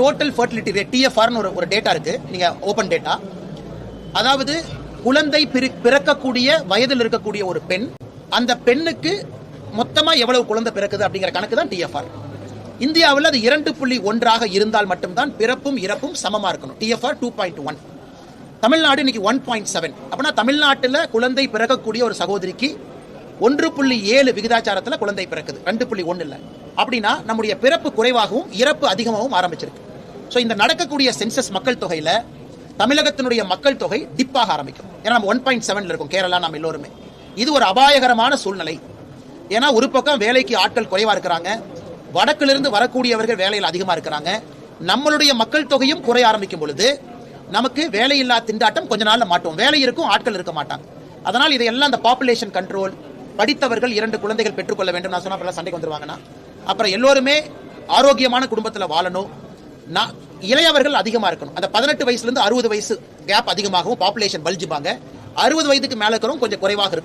Total fertility rate டிஎஃப்ஆர்னு ஒரு ஒரு data இருக்கு. நீங்க ஓபன் டேட்டா அதாவது குழந்தை பிற- பிறக்கக்கூடிய வயதில் இருக்கக்கூடிய ஒரு பெண் அந்த பெண்ணுக்கு மொத்தமா எவ்வளவு குழந்தை பிறக்குது அப்படிங்கிற கணக்கு தான் டிஎஃப்ஆர் இந்தியாவில் அது இரண்டு புள்ளி ஒன்றாக இருந்தால் மட்டும்தான் பிறப்பும் இறப்பும் சமமாக இருக்கணும். TFR two point one Tamil Nadu இன்னைக்கு ஒன் பாயிண்ட் செவன் அப்படின்னா தமிழ்நாட்டில் குழந்தை பிறக்கக்கூடிய ஒரு சகோதரிக்கு ஒன்று புள்ளி ஏழு விகிதாச்சாரத்தில் குழந்தை பிறக்குது. ரெண்டு புள்ளி ஒன்று இல்லை அப்படின்னா நம்முடைய பிறப்பு குறைவாகவும் இறப்பு அதிகமாகவும் ஆரம்பிச்சிருக்கு. ஸோ இந்த நடக்கக்கூடிய சென்சஸ் மக்கள் தொகையில் தமிழகத்தினுடைய மக்கள் தொகை டிப்பாக ஆரம்பிக்கும். ஏன்னா நம்ம ஒன் பாயிண்ட் செவனில் இருக்கும். கேரளா நம்ம எல்லோருமே. இது ஒரு அபாயகரமான சூழ்நிலை. ஏன்னா ஒரு பக்கம் வேலைக்கு ஆட்கள் குறைவாக இருக்கிறாங்க. வடக்கிலிருந்து வரக்கூடியவர்கள் வேலையில் அதிகமாக இருக்கிறாங்க. நம்மளுடைய மக்கள் தொகையும் குறைய ஆரம்பிக்கும் பொழுது நமக்கு வேலையில்லா திண்டாட்டம் கொஞ்ச நாளில் மாட்டோம். வேலை இருக்கும் ஆட்கள் இருக்க மாட்டாங்க. அதனால் இதையெல்லாம் அந்த பாப்புலேஷன் கண்ட்ரோல் படித்தவர்கள் இரண்டு குழந்தைகள் பெற்றுக்கொள்ள வேண்டும். நான் சொன்னால் சண்டைக்கு வந்துருவாங்கன்னா. அப்புறம் எல்லோருமே ஆரோக்கியமான குடும்பத்தில் வாழணும். நான் இளையவர்கள் அதிகமா இருக்கணும். அந்த பதினெட்டு வயசுல இருந்து அறுபது வயசு கேப் அதிகமாகவும் பாப்புலேஷன் பல்ஜிப்பாங்க அறுபது வயதுக்கு மேல இருக்கிறவங்க கொஞ்சம் குறைவாக இருக்கும்